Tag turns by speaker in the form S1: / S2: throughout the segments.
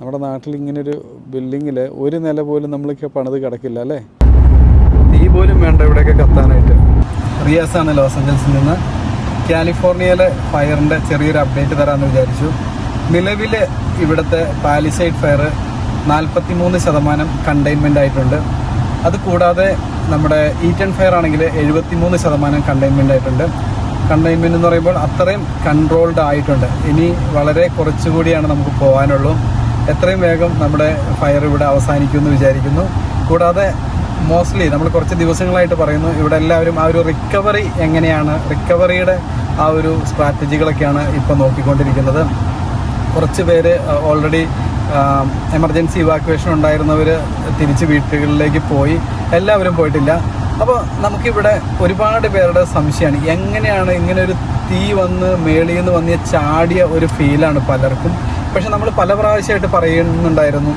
S1: നമ്മുടെ നാട്ടിൽ ഇങ്ങനൊരു ബിൽഡിങ്ങിൽ ഒരു നില പോലും നമ്മൾക്ക് പണിത് കിടക്കില്ല അല്ലേ? തീ പോലും വേണ്ട ഇവിടെയൊക്കെ കത്താനായിട്ട്. റിയാസ് ആണ് ലോസ് ഏഞ്ചൽസിൽ നിന്ന്. കാലിഫോർണിയയിലെ ഫയറിന്റെ ചെറിയൊരു അപ്ഡേറ്റ് തരാമെന്ന് വിചാരിച്ചു. നിലവിൽ ഇവിടുത്തെ പാലിസൈഡ് ഫയർ നാൽപ്പത്തി മൂന്ന് ശതമാനം കണ്ടെയ്ൻമെന്റ് ആയിട്ടുണ്ട്. അതുകൂടാതെ നമ്മുടെ ഈറ്റൺ ഫയർ ആണെങ്കിൽ എഴുപത്തി മൂന്ന് ശതമാനം കണ്ടെയ്ൻമെന്റ് ആയിട്ടുണ്ട്. കണ്ടെയ്ൻമെന്റ് എന്ന് പറയുമ്പോൾ അത്രയും കൺട്രോൾഡ് ആയിട്ടുണ്ട്. ഇനി വളരെ കുറച്ചുകൂടിയാണ് നമുക്ക് പോകാനുള്ളൂ. എത്രയും വേഗം നമ്മുടെ ഫയർ ഇവിടെ അവസാനിക്കുമെന്ന് വിചാരിക്കുന്നു. കൂടാതെ മോസ്റ്റ്ലി നമ്മൾ കുറച്ച് ദിവസങ്ങളായിട്ട് പറയുന്നു ഇവിടെ എല്ലാവരും ആ ഒരു റിക്കവറി എങ്ങനെയാണ് റിക്കവറിയുടെ ആ ഒരു സ്ട്രാറ്റജികളൊക്കെയാണ് ഇപ്പോൾ നോക്കിക്കൊണ്ടിരിക്കുന്നത്. കുറച്ച് പേര് ഓൾറെഡി എമർജൻസി ഇവാക്വേഷൻ ഉണ്ടായിരുന്നവർ തിരിച്ച് വീട്ടുകളിലേക്ക് പോയി. എല്ലാവരും പോയിട്ടില്ല. അപ്പോൾ നമുക്കിവിടെ ഒരുപാട് പേരുടെ സംശയമാണ്. എങ്ങനെയാണ് ഇങ്ങനെ ഒരു തീ വന്ന് മേളിയിൽ നിന്ന് വന്ന് ചാടിയ ഒരു ഫീലാണ് പലർക്കും. പക്ഷെ നമ്മൾ പല പ്രാവശ്യമായിട്ട് പറയുന്നുണ്ടായിരുന്നു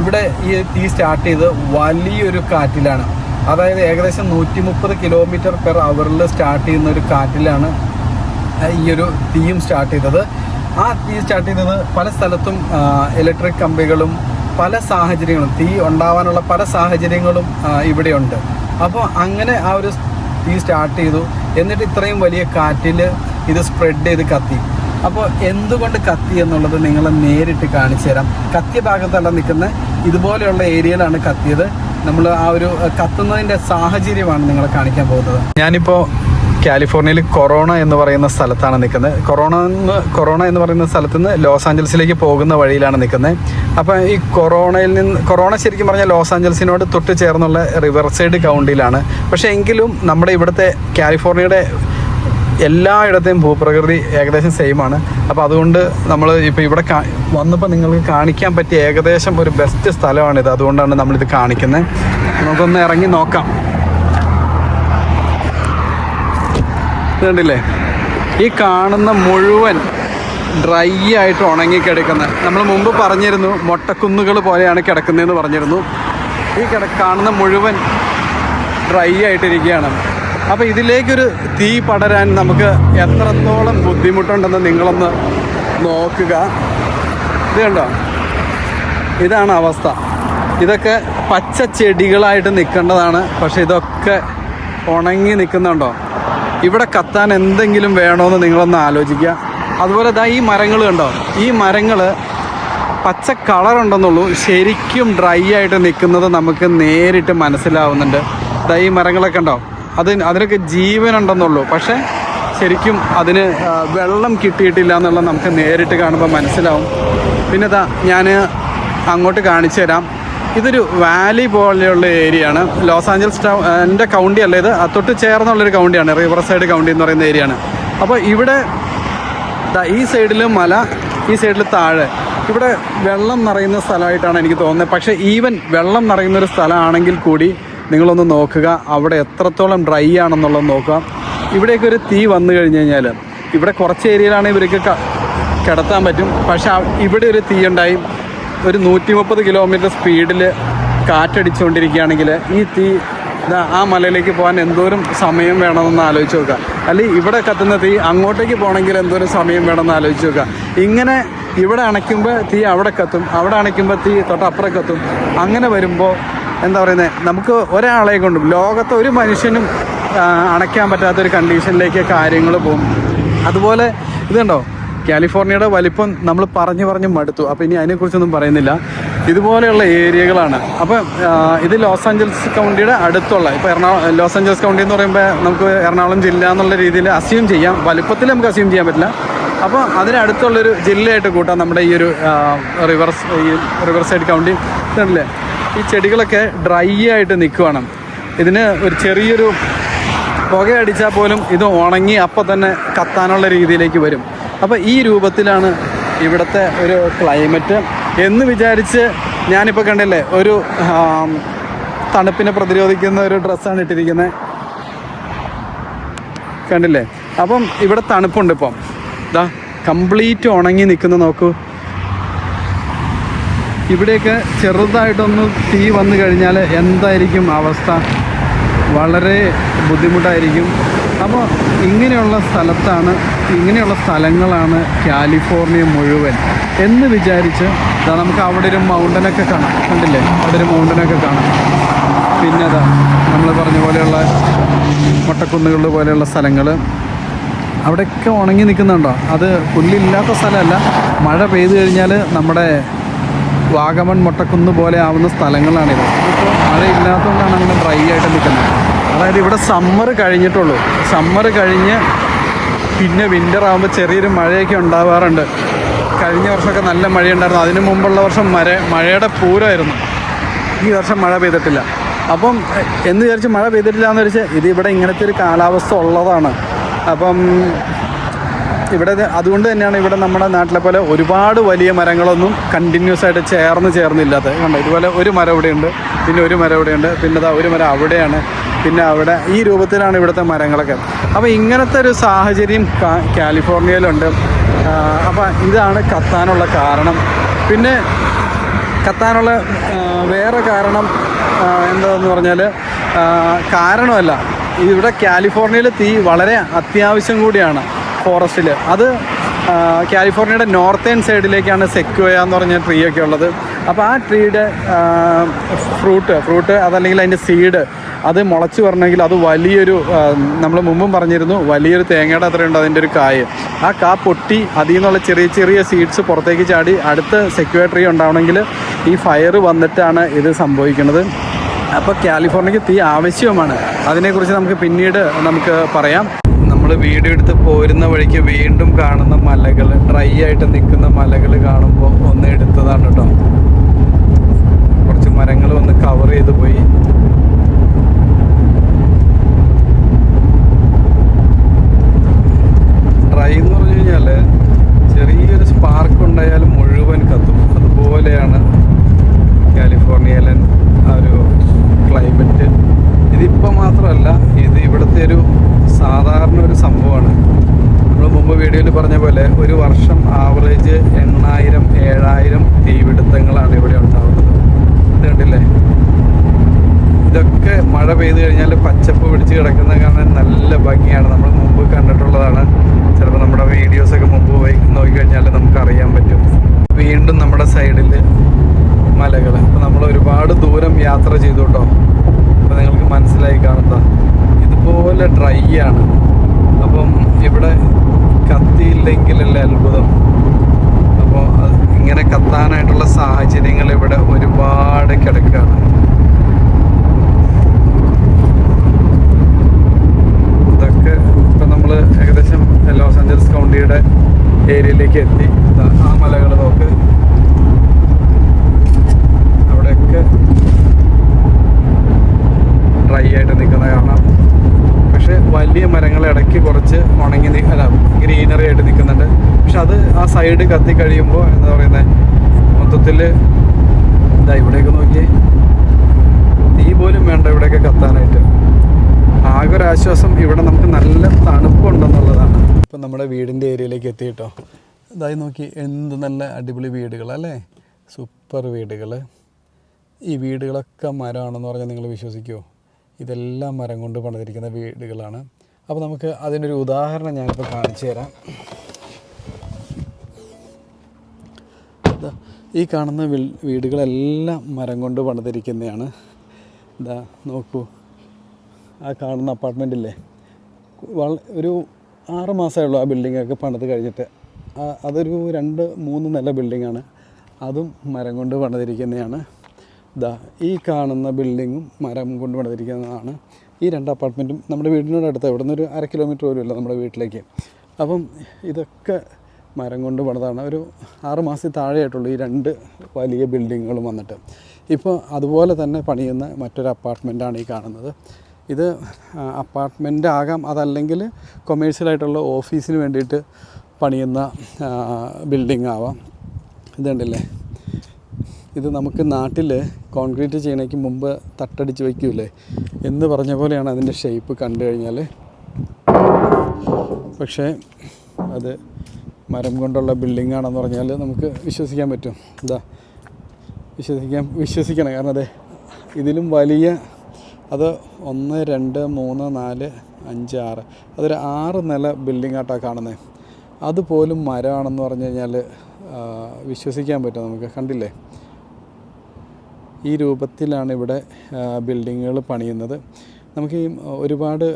S1: ഇവിടെ ഈ തീ സ്റ്റാർട്ട് ചെയ്ത് വലിയൊരു കാറ്റിലാണ്. അതായത് ഏകദേശം നൂറ്റി മുപ്പത് കിലോമീറ്റർ പെർ അവറിൽ സ്റ്റാർട്ട് ചെയ്യുന്ന ഒരു കാറ്റിലാണ് ഈ ഒരു തീയും സ്റ്റാർട്ട് ചെയ്തത്. ആ തീ സ്റ്റാർട്ട് ചെയ്തത് പല സ്ഥലത്തും ഇലക്ട്രിക് കമ്പികളും പല സാഹചര്യങ്ങളും തീ ഉണ്ടാവാനുള്ള പല സാഹചര്യങ്ങളും ഇവിടെയുണ്ട്. അപ്പോൾ അങ്ങനെ ആ ഒരു തീ സ്റ്റാർട്ട് ചെയ്തു. എന്നിട്ട് ഇത്രയും വലിയ കാറ്റിൽ ഇത് സ്പ്രെഡ് ചെയ്ത് കത്തി. അപ്പോൾ എന്തുകൊണ്ട് കത്തി എന്നുള്ളത് നിങ്ങൾ നേരിട്ട് കാണിച്ചു തരാം. കത്തിയ ഭാഗത്തല്ല നിൽക്കുന്ന ഇതുപോലെയുള്ള ഏരിയയിലാണ് കത്തിയത്. നമ്മൾ ആ ഒരു കത്തുന്നതിന്റെ സാഹചര്യമാണ് നിങ്ങളെ കാണിക്കാൻ പോകുന്നത്. ഞാനിപ്പോൾ കാലിഫോർണിയയിൽ കൊറോണ എന്ന് പറയുന്ന സ്ഥലത്താണ് നിൽക്കുന്നത്. കൊറോണ എന്ന് കൊറോണ എന്ന് പറയുന്ന സ്ഥലത്ത് നിന്ന് ലോസ് ആഞ്ചൽസിലേക്ക് പോകുന്ന വഴിയിലാണ് നിൽക്കുന്നത്. അപ്പോൾ ഈ കൊറോണയിൽ നിന്ന് കൊറോണ ശരിക്കും പറഞ്ഞാൽ ലോസ് ആഞ്ചൽസിനോട് തൊട്ട് ചേർന്നുള്ള റിവർസൈഡ് കൗണ്ടിയിലാണ് പക്ഷേ എങ്കിലും നമ്മുടെ ഇവിടുത്തെ കാലിഫോർണിയയുടെ എല്ലായിടത്തെയും ഭൂപ്രകൃതി ഏകദേശം സെയിം ആണ്. അപ്പോൾ അതുകൊണ്ട് നമ്മൾ ഇപ്പോൾ ഇവിടെ വന്നപ്പോൾ നിങ്ങൾക്ക് കാണിക്കാൻ പറ്റിയ ഏകദേശം ഒരു ബെസ്റ്റ് സ്ഥലമാണിത്. അതുകൊണ്ടാണ് നമ്മളിത് കാണിക്കുന്നത് നമുക്കൊന്ന് ഇറങ്ങി നോക്കാം. കണ്ടില്ലേ ഈ കാണുന്ന മുഴുവൻ ഡ്രൈ ആയിട്ട് ഉണങ്ങി കിടക്കുന്നത് നമ്മൾ മുമ്പ് പറഞ്ഞിരുന്നു മൊട്ടക്കുന്നുകൾ പോലെയാണ് കിടക്കുന്നതെന്ന് പറഞ്ഞിരുന്നു. ഈ കിട കാണുന്ന മുഴുവൻ ഡ്രൈ ആയിട്ടിരിക്കുകയാണ്. അപ്പോൾ ഇതിലേക്കൊരു തീ പടരാൻ നമുക്ക് എത്രത്തോളം ബുദ്ധിമുട്ടുണ്ടെന്ന് നിങ്ങളൊന്ന് നോക്കുക. ഇത് കണ്ടോ? ഇതാണ് അവസ്ഥ. ഇതൊക്കെ പച്ച ചെടികളായിട്ട് നിൽക്കേണ്ടതാണ്. പക്ഷെ ഇതൊക്കെ ഉണങ്ങി നിൽക്കുന്നുണ്ടോ? ഇവിടെ കത്താൻ എന്തെങ്കിലും വേണമെന്ന് നിങ്ങളൊന്ന് ആലോചിക്കുക. അതുപോലെ ഇതാ ഈ മരങ്ങൾ കണ്ടോ? ഈ മരങ്ങൾ പച്ച കളർ ഉണ്ടെന്നുള്ളൂ. ശരിക്കും ഡ്രൈ ആയിട്ട് നിൽക്കുന്നത് നമുക്ക് നേരിട്ട് മനസ്സിലാവുന്നുണ്ട്. ഇതാ ഈ മരങ്ങളൊക്കെ ഉണ്ടോ അത് അതിനൊക്കെ ജീവനുണ്ടെന്നുള്ളൂ. പക്ഷേ ശരിക്കും അതിന് വെള്ളം കിട്ടിയിട്ടില്ല എന്നുള്ളത് നമുക്ക് നേരിട്ട് കാണുമ്പോൾ മനസ്സിലാവും. പിന്നെ ഇതാ ഞാൻ അങ്ങോട്ട് കാണിച്ചു തരാം. ഇതൊരു വാലി പോലെയുള്ള ഏരിയ ആണ് ലോസ് ആഞ്ചൽസ് എന്റെ കൗണ്ടി അല്ല ഇത്. തൊട്ട് ചേർന്നുള്ളൊരു കൗണ്ടിയാണ് റിവർ സൈഡ് കൗണ്ടി എന്ന് പറയുന്ന ഏരിയ ആണ് അപ്പോൾ ഇവിടെ ഈ സൈഡിൽ മല ഈ സൈഡിൽ താഴെ. ഇവിടെ വെള്ളം നിറയുന്ന സ്ഥലമായിട്ടാണ് എനിക്ക് തോന്നുന്നത്. പക്ഷേ ഈവൻ വെള്ളം നിറയുന്ന ഒരു സ്ഥലമാണെങ്കിൽ കൂടി നിങ്ങളൊന്ന് നോക്കുക. അവിടെ എത്രത്തോളം ഡ്രൈ ആണെന്നുള്ളത് നോക്കുക. ഇവിടെയൊക്കെ ഒരു തീ വന്നു കഴിഞ്ഞ് കഴിഞ്ഞാൽ ഇവിടെ കുറച്ച് ഏരിയയിലാണ് ഇവർക്ക് കിടത്താൻ പറ്റും. പക്ഷെ ഇവിടെ ഒരു തീ ഉണ്ടായി. ഒരു നൂറ്റി മുപ്പത് കിലോമീറ്റർ സ്പീഡിൽ കാറ്റടിച്ചുകൊണ്ടിരിക്കുകയാണെങ്കിൽ ഈ തീ ആ മലയിലേക്ക് പോകാൻ എന്തോരം സമയം വേണമെന്ന് ആലോചിച്ച് നോക്കുക. അല്ലെങ്കിൽ ഇവിടെ കത്തുന്ന തീ അങ്ങോട്ടേക്ക് പോകണമെങ്കിൽ എന്തോരം സമയം വേണമെന്ന് ആലോചിച്ച് നോക്കുക. ഇങ്ങനെ ഇവിടെ അണയ്ക്കുമ്പോൾ തീ അവിടെ കത്തും. അവിടെ അണയ്ക്കുമ്പോൾ തീ തൊട്ടപ്പുറം കത്തും. അങ്ങനെ വരുമ്പോൾ എന്താ പറയുന്നത് നമുക്ക് ഒരാളെ കൊണ്ടും ലോകത്തെ ഒരു മനുഷ്യനും അണയ്ക്കാൻ പറ്റാത്തൊരു കണ്ടീഷനിലേക്ക് കാര്യങ്ങൾ പോകും. അതുപോലെ ഇതുണ്ടോ കാലിഫോർണിയയുടെ വലിപ്പം നമ്മൾ പറഞ്ഞു പറഞ്ഞു മടുത്തു. അപ്പോൾ ഇനി അതിനെക്കുറിച്ചൊന്നും പറയുന്നില്ല. ഇതുപോലെയുള്ള ഏരിയകളാണ്. അപ്പം ഇത് ലോസ് ആഞ്ചൽസ് കൗണ്ടിയുടെ അടുത്തുള്ള ഇപ്പോൾ എറണാകുളം ലോസ് ആഞ്ചൽസ് കൗണ്ടി എന്ന് പറയുമ്പോൾ നമുക്ക് എറണാകുളം ജില്ല എന്നുള്ള രീതിയിൽ അസ്യൂം ചെയ്യാം. വലുപ്പത്തിൽ നമുക്ക് അസ്യൂം ചെയ്യാൻ പറ്റില്ല. അപ്പോൾ അതിനടുത്തുള്ളൊരു ജില്ലയായിട്ട് കൂട്ടാം നമ്മുടെ ഈ ഒരു റിവർസ് ഈ റിവർ സൈഡ് കൗണ്ടി ഇതല്ലേ ഈ ചെടികളൊക്കെ ഡ്രൈ ആയിട്ട് നിൽക്കുവാണ് ഇതിന് ഒരു ചെറിയൊരു പുകയടിച്ചാൽ പോലും ഇത് ഉണങ്ങി അപ്പം തന്നെ കത്താനുള്ള രീതിയിലേക്ക് വരും. അപ്പോൾ ഈ രൂപത്തിലാണ് ഇവിടുത്തെ ഒരു ക്ലൈമറ്റ് എന്ന് വിചാരിച്ച് ഞാനിപ്പോൾ കണ്ടില്ലേ ഒരു തണുപ്പിനെ പ്രതിരോധിക്കുന്ന ഒരു ഡ്രസ്സാണ് ഇട്ടിരിക്കുന്നത് കണ്ടില്ലേ? അപ്പം ഇവിടെ തണുപ്പുണ്ട് ഇപ്പം. ഇതാ കംപ്ലീറ്റ് ഉണങ്ങി നിൽക്കുന്ന നോക്കൂ. ഇവിടെയൊക്കെ ചെറുതായിട്ടൊന്ന് തീ വന്നു കഴിഞ്ഞാൽ എന്തായിരിക്കും അവസ്ഥ? വളരെ ബുദ്ധിമുട്ടായിരിക്കും. അപ്പോൾ ഇങ്ങനെയുള്ള സ്ഥലത്താണ് ഇങ്ങനെയുള്ള സ്ഥലങ്ങളാണ് കാലിഫോർണിയ മുഴുവൻ. എന്ന് വിചാരിച്ച് നമുക്ക് അവിടെ ഒരു മൗണ്ടനൊക്കെ കാണാം. കണ്ടില്ലേ? അവിടെ ഒരു മൗണ്ടനൊക്കെ കാണാം. പിന്നെ അതാ നമ്മൾ പറഞ്ഞ പോലെയുള്ള മൊട്ടക്കുന്നുകൾ പോലെയുള്ള സ്ഥലങ്ങൾ അവിടെയൊക്കെ ഉണങ്ങി നിൽക്കുന്നുണ്ടോ? അത് പുല്ലില്ലാത്ത സ്ഥലമല്ല. മഴ പെയ്തു കഴിഞ്ഞാൽ നമ്മുടെ വാഗമൺ മുട്ടക്കുന്ന് പോലെ ആവുന്ന സ്ഥലങ്ങളാണിത്. ഇപ്പോൾ മഴയില്ലാത്തതുകൊണ്ടാണ് അങ്ങനെ ഡ്രൈ ആയിട്ട് നിൽക്കുന്നത്. അതായത് ഇവിടെ സമ്മർ കഴിഞ്ഞിട്ടുള്ളൂ. സമ്മർ കഴിഞ്ഞ് പിന്നെ വിന്റർ ആകുമ്പോൾ ചെറിയൊരു മഴയൊക്കെ ഉണ്ടാവാറുണ്ട്. കഴിഞ്ഞ വർഷമൊക്കെ നല്ല മഴയുണ്ടായിരുന്നു. അതിന് മുമ്പുള്ള വർഷം മര മഴയുടെ പൂരമായിരുന്നു. ഈ വർഷം മഴ പെയ്തിട്ടില്ല. അപ്പം എന്ന് വിചാരിച്ച് മഴ പെയ്തിട്ടില്ല എന്ന് വെച്ചാൽ ഇത് ഇവിടെ ഇങ്ങനത്തെ ഒരു കാലാവസ്ഥ ഉള്ളതാണ്. അപ്പം ഇവിടെ അതുകൊണ്ട് തന്നെയാണ് ഇവിടെ നമ്മുടെ നാട്ടിലെ പോലെ ഒരുപാട് വലിയ മരങ്ങളൊന്നും കണ്ടിന്യൂസ് ആയിട്ട് ചേർന്ന് ചേർന്നില്ലാത്തത് കണ്ടോ? ഇതുപോലെ ഒരു മരം ഇവിടെയുണ്ട് പിന്നെ ഒരു മരം ഇവിടെയുണ്ട് പിന്നെ അതാ ഒരു മരം അവിടെയാണ് പിന്നെ അവിടെ ഈ രൂപത്തിലാണ് ഇവിടുത്തെ മരങ്ങളൊക്കെ. അപ്പോൾ ഇങ്ങനത്തെ ഒരു സാഹചര്യം കാലിഫോർണിയയിലുണ്ട്. അപ്പോൾ ഇതാണ് കത്താനുള്ള കാരണം. പിന്നെ കത്താനുള്ള വേറെ കാരണം എന്താണെന്ന് പറഞ്ഞാൽ കാരണമല്ല. ഇവിടെ കാലിഫോർണിയയിൽ തീ വളരെ അത്യാവശ്യം കൂടിയാണ്. ഫോറസ്റ്റിൽ അത് കാലിഫോർണിയയുടെ നോർത്തേൺ സൈഡിലേക്കാണ് സെക്വയ എന്ന് പറഞ്ഞ ട്രീ ഒക്കെ ഉള്ളത്. അപ്പോൾ ആ ട്രീയുടെ ഫ്രൂട്ട് ഫ്രൂട്ട് അതല്ലെങ്കിൽ അതിന്റെ സീഡ് അത് മുളച്ച് വരണമെങ്കിൽ അത് വലിയൊരു നമ്മൾ മുമ്പും പറഞ്ഞിരുന്നു വലിയൊരു തേങ്ങയുടെ അത്രയുണ്ട് അതിന്റെ ഒരു കായ്. ആ കാ പൊട്ടി അതിൽ നിന്നുള്ള ചെറിയ ചെറിയ സീഡ്സ് പുറത്തേക്ക് ചാടി അടുത്ത സെക്യൂർ ട്രീ ഉണ്ടാവണമെങ്കിൽ ഈ ഫയർ വന്നിട്ടാണ് ഇത് സംഭവിക്കുന്നത്. അപ്പോൾ കാലിഫോർണിയക്ക് തീ ആവശ്യവുമാണ് അതിനെക്കുറിച്ച് നമുക്ക് പിന്നീട് നമുക്ക് പറയാം. നമ്മൾ വീഡിയോ എടുത്ത് പോരുന്ന വഴിക്ക് വീണ്ടും കാണുന്ന മലകൾ ഡ്രൈ ആയിട്ട് നിൽക്കുന്ന മലകൾ കാണുമ്പോൾ ഒന്ന് എടുത്തതാണ് കേട്ടോ. കുറച്ച് മരങ്ങൾ ഒന്ന് കവർ ചെയ്ത് പോയി ഡ്രൈ എന്ന് പറഞ്ഞു കഴിഞ്ഞാൽ ചെറിയൊരു സ്പാർക്ക് ഉണ്ടായാലും മുഴുവൻ കത്തും അതുപോലെയാണ് കാലിഫോർണിയയിലെ ആ ഒരു ക്ലൈമറ്റ് ഇതിപ്പോൾ മാത്രമല്ല ഇത് ഇവിടുത്തെ ഒരു സാധാരണ ഒരു സംഭവമാണ് നമ്മൾ മുമ്പ് വീഡിയോയിൽ പറഞ്ഞ പോലെ ഒരു വർഷം ആവറേജ് എണ്ണായിരം ഏഴായിരം തീപിടുത്തങ്ങളാണ് ഇവിടെ ഉണ്ടാകുന്നത് ഇത് കണ്ടില്ലേ ഇതൊക്കെ മഴ പെയ്തു കഴിഞ്ഞാൽ പച്ചപ്പ് പിടിച്ച് കിടക്കുന്ന കാണാൻ നല്ല ഭംഗിയാണ്. നമ്മൾ മുമ്പ് കണ്ടിട്ടുള്ളതാണ്. ചിലപ്പോൾ നമ്മുടെ വീഡിയോസൊക്കെ മുമ്പ് പോയി നോക്കിക്കഴിഞ്ഞാൽ നമുക്ക് അറിയാൻ പറ്റും. വീണ്ടും നമ്മുടെ സൈഡിൽ മലകൾ അപ്പോൾ നമ്മൾ ഒരുപാട് ദൂരം യാത്ര ചെയ്തു കേട്ടോ അപ്പോൾ നിങ്ങൾക്ക് മനസ്സിലായി കാണുന്ന ഇതുപോലെ ഡ്രൈ ആണ്. അപ്പം ഇവിടെ കത്തിയില്ലെങ്കിലല്ലേ അത്ഭുതം. അപ്പോൾ ഇങ്ങനെ കത്താനായിട്ടുള്ള സാഹചര്യങ്ങൾ ഇവിടെ ഒരുപാട് കിടക്കുകയാണ് ഇതൊക്കെ ഇപ്പം നമ്മൾ ഏകദേശം ലോസ് ആഞ്ചലസ് കൗണ്ടിയുടെ ഏരിയയിലേക്ക് എത്തി. ആ മലകൾ നോക്ക്. അവിടെയൊക്കെ ഡ്രൈ ആയിട്ട് നിൽക്കുന്ന കാണാം. പക്ഷെ വലിയ മരങ്ങൾ ഇടയ്ക്ക് കുറച്ച് ഉണങ്ങി അല്ല ഗ്രീനറി ആയിട്ട് നിൽക്കുന്നുണ്ട് പക്ഷെ അത് ആ സൈഡ് കത്തി കഴിയുമ്പോൾ എന്താ പറയുന്നത് മൊത്തത്തിൽ ഇതാ ഇവിടെയൊക്കെ നോക്കിയേ. തീ പോലും വേണ്ട ഇവിടെയൊക്കെ കത്താനായിട്ട്. ആകെ ഒരു ആശ്വാസം ഇവിടെ നമുക്ക് നല്ല തണുപ്പുണ്ടെന്നുള്ളതാണ്. ഇപ്പം നമ്മുടെ വീടിന്റെ ഏരിയയിലേക്ക് എത്തി എത്തിയിട്ടോ? ഇതായി നോക്കി എന്ത് നല്ല അടിപൊളി വീടുകൾ അല്ലേ? സൂപ്പർ വീടുകൾ. ഈ വീടുകളൊക്കെ മരമാണെന്ന് പറഞ്ഞാൽ നിങ്ങൾ വിശ്വസിക്കുമോ ഇതെല്ലാം മരം കൊണ്ട് പണിതിരിക്കുന്ന വീടുകളാണ്. അപ്പോൾ നമുക്ക് അതിനൊരു ഉദാഹരണം ഞാനിപ്പോൾ കാണിച്ചു തരാം. ഈ കാണുന്ന വീടുകളെല്ലാം മരം കൊണ്ട് പണിതിരിക്കുന്നതാണ്. ഇതാ നോക്കൂ. ആ കാണുന്ന അപ്പാർട്ട്മെന്റില്ലേ ഒരു ആറ് മാസമേ ഉള്ളൂ ആ ബിൽഡിങ്ങൊക്കെ പണിത് കഴിഞ്ഞിട്ട്. അതൊരു രണ്ട് മൂന്ന് നില ബിൽഡിങ്ങാണ് അതും മരം കൊണ്ട് പണിതിരിക്കുന്നതാണ്. ദാ ഈ കാണുന്ന ബിൽഡിങ്ങും മരം കൊണ്ട് പണിതിരിക്കുന്നതാണ്. ഈ രണ്ട് അപ്പാർട്ട്മെന്റും നമ്മുടെ വീടിനോട് അടുത്ത് ഇവിടെ നിന്ന് ഒരു അര കിലോമീറ്റർ പോലും ഇല്ല നമ്മുടെ വീട്ടിലേക്ക്. അപ്പം ഇതൊക്കെ മരം കൊണ്ട് പണിതാണ്. ഒരു ആറ് മാസത്തിൽ താഴെയായിട്ടുള്ളൂ ഈ രണ്ട് വലിയ ബിൽഡിങ്ങുകളും വന്നിട്ട്. ഇപ്പോൾ അതുപോലെ തന്നെ പണിയുന്ന മറ്റൊരു അപ്പാർട്ട്മെന്റാണ് ഈ കാണുന്നത്. ഇത് അപ്പാർട്ട്മെന്റ് ആകാം അതല്ലെങ്കിൽ കൊമേഴ്ഷ്യലായിട്ടുള്ള ഓഫീസിന് വേണ്ടിയിട്ട് പണിയുന്ന ബിൽഡിംഗ് ആവാം. ഇതുണ്ടല്ലേ ഇത് നമുക്ക് നാട്ടിൽ കോൺക്രീറ്റ് ചെയ്യണേക്ക് മുമ്പ് തട്ടടിച്ച് വയ്ക്കൂലേ എന്ന് പറഞ്ഞ പോലെയാണ് അതിന്റെ ഷേപ്പ് കണ്ടു കഴിഞ്ഞാൽ പക്ഷേ അത് മരം കൊണ്ടുള്ള ബിൽഡിംഗ് ആണെന്ന് പറഞ്ഞാൽ നമുക്ക് വിശ്വസിക്കാൻ പറ്റും. എന്താ വിശ്വസിക്കാൻ വിശ്വസിക്കണം. കാരണം അതെ ഇതിലും വലിയ അത് ഒന്ന് രണ്ട് മൂന്ന് നാല് അഞ്ച് ആറ്. അതൊരു ആറ് നില ബിൽഡിംഗ് ആയിട്ടാണ് കാണുന്നത് അതുപോലും മരമാണെന്ന് പറഞ്ഞു കഴിഞ്ഞാൽ വിശ്വസിക്കാൻ പറ്റും നമുക്ക്. കണ്ടില്ലേ? ഈ രൂപത്തിലാണ് ഇവിടെ ബിൽഡിങ്ങുകൾ പണിയുന്നത്. നമുക്ക് ഈ ഒരുപാട്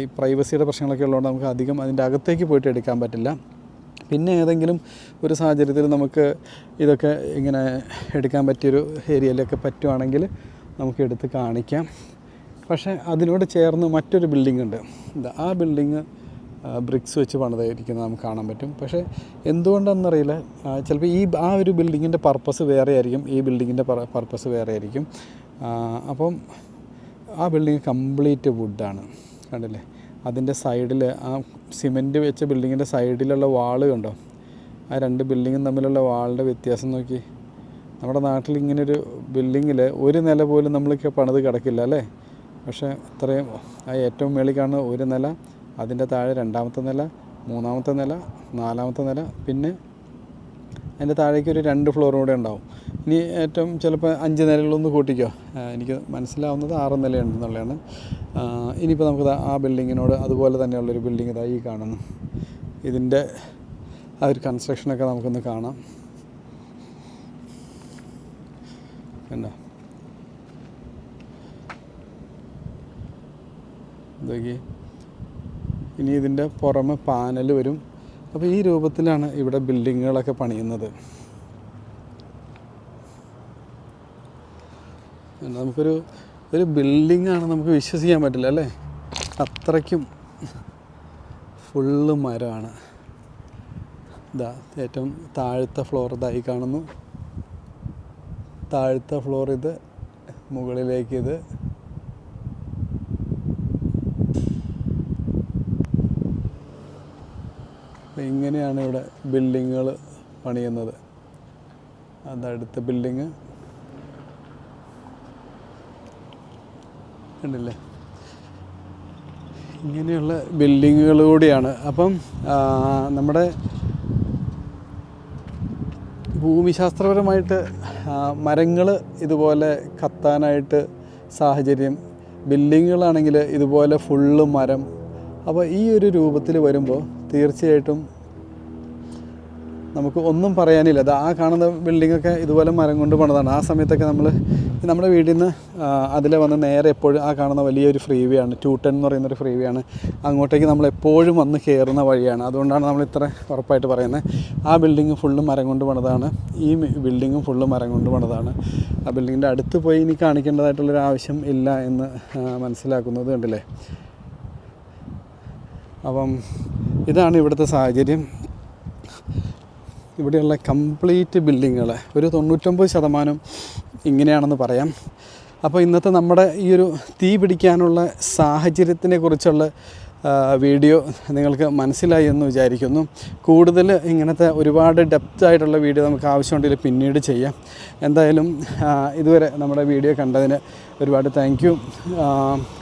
S1: ഈ പ്രൈവസിയുടെ പ്രശ്നങ്ങളൊക്കെ ഉള്ളതുകൊണ്ട് നമുക്ക് അധികം അതിന്റെ അകത്തേക്ക് പോയിട്ട് എടുക്കാൻ പറ്റില്ല. പിന്നെ ഏതെങ്കിലും ഒരു സാഹചര്യത്തിൽ നമുക്ക് ഇതൊക്കെ ഇങ്ങനെ എടുക്കാൻ പറ്റിയൊരു ഏരിയയിലൊക്കെ പറ്റുവാണെങ്കിൽ നമുക്ക് എടുത്ത് കാണിക്കാം. പക്ഷേ അതിനോട് ചേർന്ന് മറ്റൊരു ബിൽഡിംഗ് ഉണ്ട് ആ ബിൽഡിങ് ബ്രിക്സ് വെച്ച് പണിതായിരിക്കുന്നത് നമുക്ക് കാണാൻ പറ്റും. പക്ഷേ എന്തുകൊണ്ടാണെന്നറിയില്ല ചിലപ്പോൾ ഈ ആ ഒരു ബിൽഡിങ്ങിന്റെ പർപ്പസ് വേറെ ആയിരിക്കും ഈ ബിൽഡിങ്ങിന്റെ പർപ്പസ് വേറെ ആയിരിക്കും അപ്പം ആ ബിൽഡിങ് കംപ്ലീറ്റ് വുഡാണ്. കണ്ടില്ലേ? അതിന്റെ സൈഡിൽ ആ സിമെന്റ് വെച്ച ബിൽഡിങ്ങിന്റെ സൈഡിലുള്ള വാൾ കണ്ടോ? ആ രണ്ട് ബിൽഡിങ്ങും തമ്മിലുള്ള വാളിന്റെ വ്യത്യാസം നോക്കി. നമ്മുടെ നാട്ടിൽ ഇങ്ങനൊരു ബിൽഡിങ്ങിൽ ഒരു നില പോലും നമ്മൾക്ക് പണിത് കിടക്കില്ല അല്ലേ? പക്ഷേ ഇത്രയും ആ ഏറ്റവും മേളിൽ കാണുന്ന ഒരു നില അതിന്റെ താഴെ രണ്ടാമത്തെ നില മൂന്നാമത്തെ നില നാലാമത്തെ നില പിന്നെ അതിന്റെ താഴേക്ക് ഒരു രണ്ട് ഫ്ലോറും കൂടെ ഉണ്ടാവും. ഇനി ഏറ്റവും ചിലപ്പോൾ അഞ്ച് നിലകളൊന്ന് കൂട്ടിക്കോ. എനിക്ക് മനസ്സിലാവുന്നത് ആറ് നിലയുണ്ടെന്നുള്ളതാണ്. ഇനിയിപ്പോൾ നമുക്ക് ആ ബിൽഡിങ്ങിനോട് അതുപോലെ തന്നെയുള്ളൊരു ബിൽഡിംഗ് ഇതായി കാണുന്നു. ഇതിന്റെ ആ ഒരു കൺസ്ട്രക്ഷനൊക്കെ നമുക്കൊന്ന് കാണാം. കണ്ടോ? ഇതൊക്കെ ഇനി ഇതിന്റെ പുറമെ പാനൽ വരും. അപ്പോൾ ഈ രൂപത്തിലാണ് ഇവിടെ ബിൽഡിങ്ങുകളൊക്കെ പണിയുന്നത്. നമുക്കൊരു ഒരു ബിൽഡിംഗ് ആണ് നമുക്ക് വിശ്വസിക്കാൻ പറ്റില്ല അല്ലേ? അത്രയ്ക്കും ഫുള്ള് മരമാണ്. ഇതാ ഏറ്റവും താഴത്തെ ഫ്ലോർ ഇതായി കാണുന്നു. താഴത്തെ ഫ്ലോർ ഇത് മുകളിലേക്ക് ഇത്. ഇങ്ങനെയാണ് ഇവിടെ ബിൽഡിങ്ങുകൾ പണിയുന്നത്. അതടുത്ത ബിൽഡിങ് കണ്ടില്ലേ? ഇങ്ങനെയുള്ള ബിൽഡിങ്ങുകൾ കൂടിയാണ്. അപ്പം നമ്മുടെ ഭൂമിശാസ്ത്രപരമായിട്ട് മരങ്ങൾ ഇതുപോലെ കത്താനായിട്ട് സാഹചര്യം ബിൽഡിങ്ങുകളാണെങ്കിൽ ഇതുപോലെ ഫുള്ള് മരം. അപ്പോൾ ഈ ഒരു രൂപത്തിൽ വരുമ്പോൾ തീർച്ചയായിട്ടും നമുക്ക് ഒന്നും പറയാനില്ല. അത് ആ കാണുന്ന ബിൽഡിങ്ങൊക്കെ ഇതുപോലെ മരം കൊണ്ട് പണിതാണ്. ആ സമയത്തൊക്കെ നമ്മൾ നമ്മുടെ വീട്ടിൽ നിന്ന് അതിലെ വന്ന് നേരെ എപ്പോഴും ആ കാണുന്ന വലിയൊരു ഫ്രീ വേ ആണ്. ടൂ ടെൻ എന്ന് പറയുന്നൊരു ഫ്രീ വേ ആണ്. അങ്ങോട്ടേക്ക് നമ്മൾ എപ്പോഴും വന്ന് കയറുന്ന വഴിയാണ്. അതുകൊണ്ടാണ് നമ്മൾ ഇത്ര ഉറപ്പായിട്ട് പറയുന്നത്. ആ ബിൽഡിങ് ഫുള്ള് മരം കൊണ്ട് പണിതാണ്. ഈ ബിൽഡിങ്ങും ഫുള്ള് മരം കൊണ്ട് പണിതാണ്. ആ ബിൽഡിങ്ങിന്റെ അടുത്ത് പോയി ഇനി കാണിക്കേണ്ടതായിട്ടുള്ളൊരു ആവശ്യം ഇല്ല എന്ന് മനസ്സിലാക്കുന്നത് കണ്ടില്ലേ? അപ്പം ഇതാണ് ഇവിടുത്തെ സാഹചര്യം. ഇവിടെയുള്ള കംപ്ലീറ്റ് ബിൽഡിങ്ങുകൾ ഒരു തൊണ്ണൂറ്റൊമ്പത് ശതമാനം ഇങ്ങനെയാണെന്ന് പറയാം. അപ്പോൾ ഇന്നത്തെ നമ്മുടെ ഈ ഒരു തീ പിടിക്കാനുള്ള സാഹചര്യത്തിനെ കുറിച്ചുള്ള വീഡിയോ നിങ്ങൾക്ക് മനസ്സിലായി എന്ന് വിചാരിക്കുന്നു. കൂടുതൽ ഇങ്ങനത്തെ ഒരുപാട് ഡെപ്ത് ആയിട്ടുള്ള വീഡിയോ നമുക്ക് ആവശ്യമുണ്ടെങ്കിൽ പിന്നീട് ചെയ്യാം. എന്തായാലും ഇതുവരെ നമ്മുടെ വീഡിയോ കണ്ടതിന് ഒരുപാട് താങ്ക്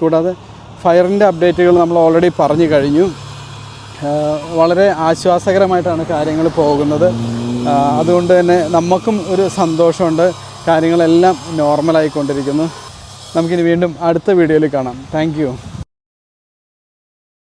S1: കൂടാതെ ഫയറിന്റെ അപ്ഡേറ്റുകൾ നമ്മൾ ഓൾറെഡി പറഞ്ഞു കഴിഞ്ഞു. വളരെ ആശ്വാസകരമായിട്ടാണ് കാര്യങ്ങൾ പോകുന്നത്. അതുകൊണ്ട് തന്നെ നമുക്കും ഒരു സന്തോഷമുണ്ട്. കാര്യങ്ങളെല്ലാം നോർമലായിക്കൊണ്ടിരിക്കുന്നു നമുക്കിനി വീണ്ടും അടുത്ത വീഡിയോയിൽ കാണാം. താങ്ക്